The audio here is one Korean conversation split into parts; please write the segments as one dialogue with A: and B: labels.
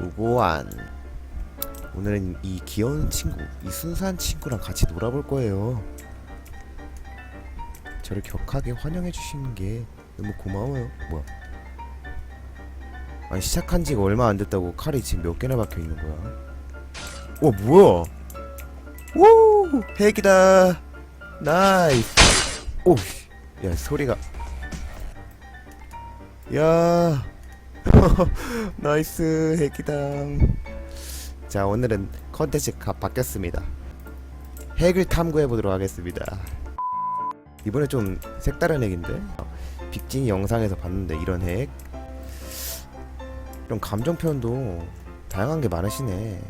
A: 무고한 오늘은 이 귀여운 친구 이 순수한 친구랑 같이 놀아볼 거예요. 저를 격하게 환영해 주시는 게 너무 고마워요. 뭐야? 아니 시작한 지가 얼마 안 됐다고 칼이 지금 몇 개나 박혀 있는 거야? 와 뭐야? 오 핵이다. 나이스. 오야 소리가. 야 나이스 핵이다 자 오늘은 컨텐츠가 바뀌었습니다. 핵을 탐구해 보도록 하겠습니다. 이번에 좀 색다른 핵인데? 빅진이 영상에서 봤는데 이런 핵 이런 감정 표현도 다양한 게 많으시네.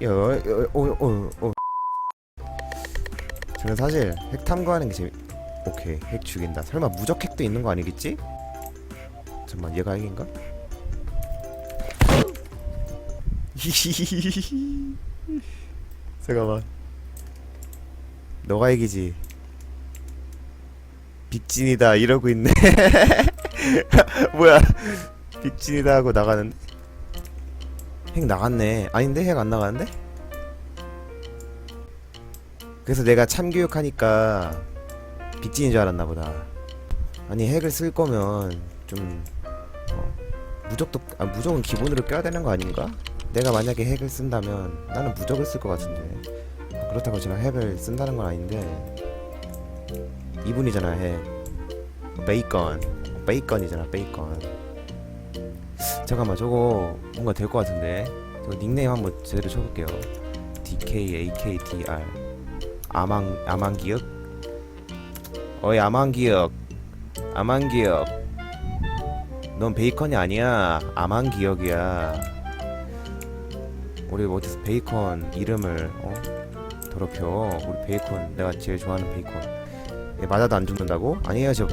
A: 여어어어 어, 저는 사실 핵 탐구하는 게 재미 오케이 핵 죽인다. 설마 무적 핵도 있는 거 아니겠지? 잠깐만 얘가 핵인가? 잠깐만. 너가 핵이지. 빅진이다 이러고 있네. 뭐야. 빅진이다 하고 나가는데 핵 나갔네. 아닌데? 핵 안 나가는데? 그래서 내가 참교육하니까 빅진인 줄 알았나 보다. 아니 핵을 쓸 거면 좀 어, 무적도 아, 무적은 기본으로 껴야 되는 거 아닌가? 내가 만약에 핵을 쓴다면 나는 무적을 쓸 것 같은데. 그렇다고 제가 핵을 쓴다는 건 아닌데. 이분이잖아 핵. 베이컨. 베이컨이잖아 베이컨. 잠깐만 저거 뭔가 될 것 같은데. 저거 닉네임 한번 제대로 쳐볼게요. DKAKTR 아망 아망기역 어이 아망기역 아망기역 넌 베이컨이 아니야. 아망기역이야. 우리 어디서 베이컨 이름을 어? 더럽혀. 우리 베이컨 내가 제일 좋아하는 베이컨. 얘 맞아도 안 죽는다고? 아니에요 저.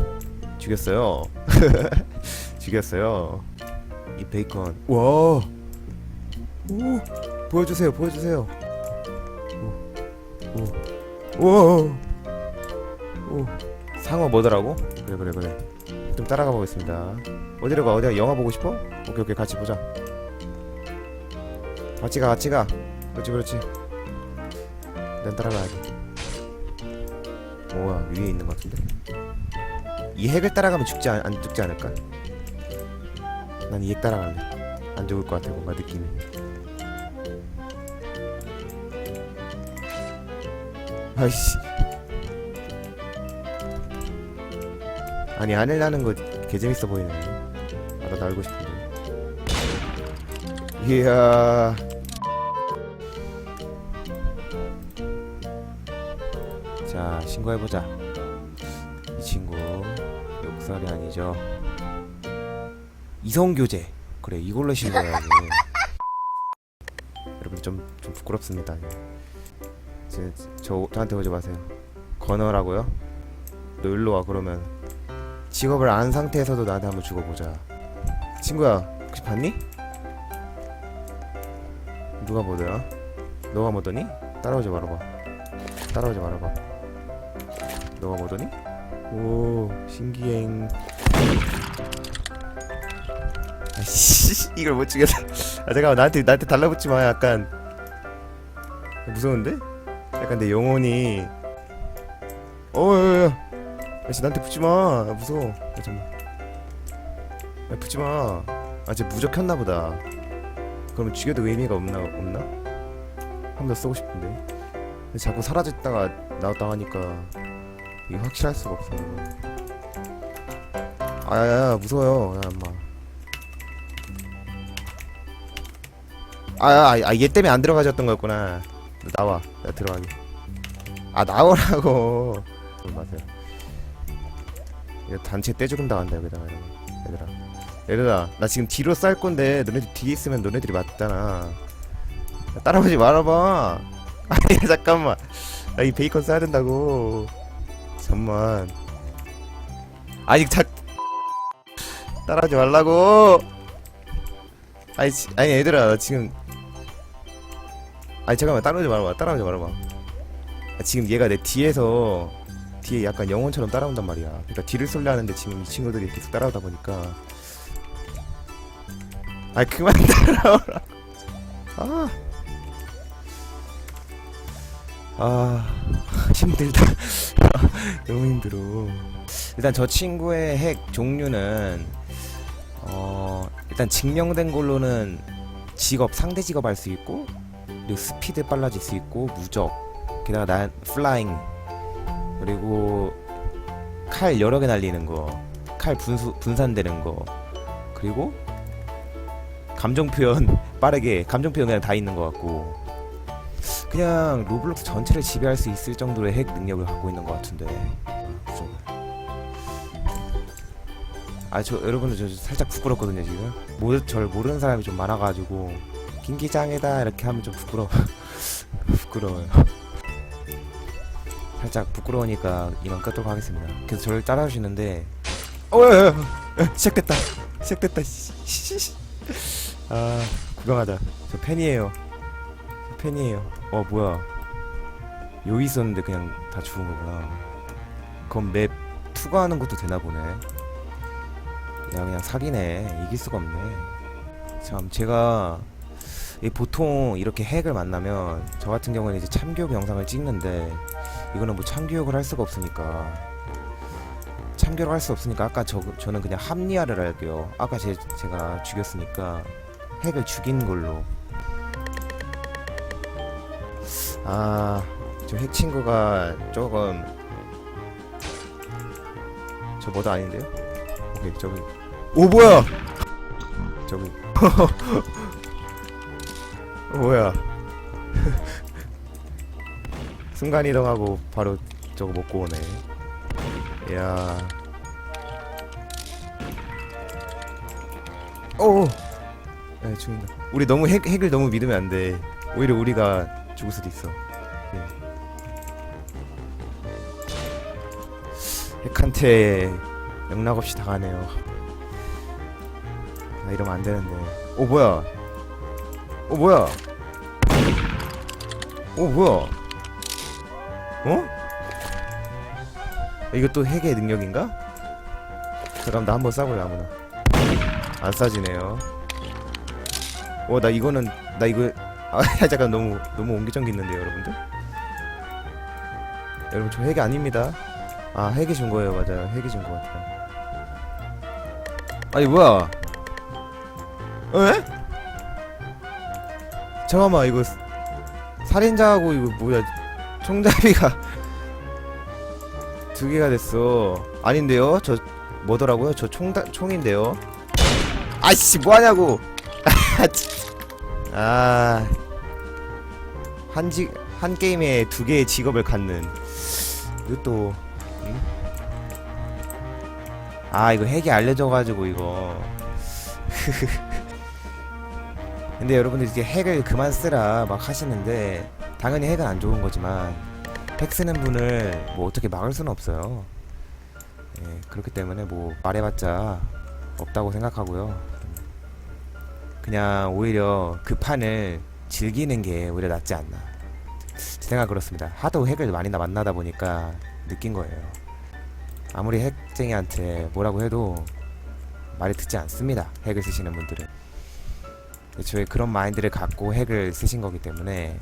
A: 죽였어요. 죽였어요. 이 베이컨. 와. 오, 보여주세요 보여주세요. 오 오 오 오, 상어 뭐더라고? 그래 그래 그래 좀 따라가 보겠습니다. 어디로 가? 어디가 영화 보고 싶어? 오케이 오케이. 같이 보자. 같이 가 같이 가. 그렇지 그렇지. 난 따라가야 돼. 뭐야 위에 있는 것 같은데. 이 핵을 따라가면 죽지 않, 안 죽지 않을까? 난 이 핵 따라갈래. 안 죽을 것 같아 뭔가 느낌이. 아이씨 아니 하늘 나는 거 개재밌어 보이네 아 나도 알고 싶은데. 이야. 자 신고해보자. 이 친구 욕설이 아니죠. 이성교제. 그래 이걸로 신고해야지. 여러분 좀, 좀 부끄럽습니다. 저, 저, 저한테 오지 마세요. 건어라고요? 너 일로 와 그러면 직업을 안 상태에서도 나한테 한번 죽어보자 친구야 혹시 봤니? 누가 뭐더라? 너가 뭐더니? 따라오지 말아봐 따라오지 말아봐 너가 뭐더니? 오 신기행 아씨 이걸 못 죽였다 아 잠깐만 나한테 나한테 달라붙지 마 약간 무서운데? 약간 내 영혼이 어여 아씨 나한테 붙지 마. 무서워. 야, 잠깐만. 야 붙지 마 아 쟤 무적 켰나 보다. 그러면 죽여도 의미가 없나 없나? 한번더 쓰고 싶은데. 근데 자꾸 사라졌다가 나왔다 하니까 이게 확실할 수가 없어. 아야야 무서워요. 야 엄마. 아야 아, 얘 때문에 안 들어가졌던 거였구나. 너 나와. 나 들어가게. 아 나오라고. 마세요 단체 떼죽음 당한다 여기다가 이러면. 얘들아. 얘들아 나 지금 뒤로 쌀 건데 너네들 뒤에 있으면 너네들이 맞잖아. 야, 따라오지 말아봐. 아니 잠깐만. 나 이 베이컨 써야 된다고. 잠만. 아니 자 따라하지 말라고. 아니 지, 아니 얘들아 나 지금. 아니 잠깐만. 따라오지 말아봐. 따라오지 말아봐. 아, 지금 얘가 내 뒤에서 뒤에 약간 영혼처럼 따라온단 말이야 그러니까 뒤를 쏠려 하는데 지금 이 친구들이 계속 따라오다 보니까 아 그만 따라오라. 아. 아 힘들다. 너무 힘들어. 일단 저 친구의 핵 종류는 어 일단 증명된 걸로는 직업 상대 직업 할 수 있고 그리고 스피드 빨라질 수 있고 무적 게다가 난 플라잉 그리고 칼 여러 개 날리는 거 칼 분수 분산되는 거 그리고 감정 표현 빠르게 감정 표현 그냥 다 있는 것 같고 그냥 로블록스 전체를 지배할 수 있을 정도의 핵 능력을 갖고 있는 것 같은데 아, 저 여러분들 저 살짝 부끄럽거든요 지금. 모르 절 모르는 사람이 좀 많아가지고 김기장이다 이렇게 하면 좀 부끄러 부끄러워요. 살짝 부끄러우니까 이만 끄도록 하겠습니다. 그래서 저를 따라오시는데, 어, 야, 야, 야, 시작됐다, 시작됐다. 아, 구경하자. 저 팬이에요. 저 팬이에요. 어, 뭐야? 여기 있었는데 그냥 다 죽은 거구나. 그럼 맵 투과하는 것도 되나 보네. 야 그냥 사기네 이길 수가 없네 참 제가 이 보통 이렇게 핵을 만나면 저 같은 경우는 이제 참교육 영상을 찍는데 이거는 뭐 참교육을 할 수가 없으니까. 참교육을 할 수 없으니까 아까 저, 저는 그냥 합리화를 할게요. 아까 제, 제가 죽였으니까 핵을 죽인 걸로. 아 저 핵 친구가 조금 저 뭐도 아닌데요? 오케이 저기. 오 뭐야! 저기. 어, 뭐야 순간 이동하고 바로 저거 먹고 오네 이야 오 야, 죽는다 우리 너무 핵, 핵을 너무 믿으면 안 돼 오히려 우리가 죽을 수도 있어 예. 핵한테 영락 없이 당하네요 아 이러면 안 되는데. 오 뭐야? 오 뭐야? 오 뭐야? 어? 또 핵의 능력인가? 잠깐 나 한번 쏴볼래 아무나. 안 쏴지네요. 어 나 이거는 나 이거 아 잠깐 너무 너무 옹기종기 있는데요 여러분들? 여러분 저 핵이 아닙니다. 아 핵이 준 거예요 맞아요 핵이 준 거 같아요. 아니 뭐야? 에? 잠깐만 이거 스- 살인자하고 이거 뭐야 총잡이가 두 개가 됐어. 아닌데요? 저 뭐더라고요? 저 총다 총인데요? 아이씨 뭐 하냐고! 아한직한 게임에 두 개의 직업을 갖는. 또 응? 아 이거 핵이 알려져가지고 이거. 근데 여러분들 이제 핵을 그만 쓰라 막 하시는데 당연히 핵은 안 좋은 거지만 핵 쓰는 분을 뭐 어떻게 막을 수는 없어요. 예, 그렇기 때문에 뭐 말해봤자 없다고 생각하고요. 그냥 오히려 그 판을 즐기는 게 오히려 낫지 않나. 제 생각 그렇습니다. 하도 핵을 많이 나- 만나다 보니까 느낀 거예요. 아무리 핵쟁이한테 뭐라고 해도 말을 듣지 않습니다. 핵을 쓰시는 분들은. 애초에 그런 마인드를 갖고 핵을 쓰신 거기 때문에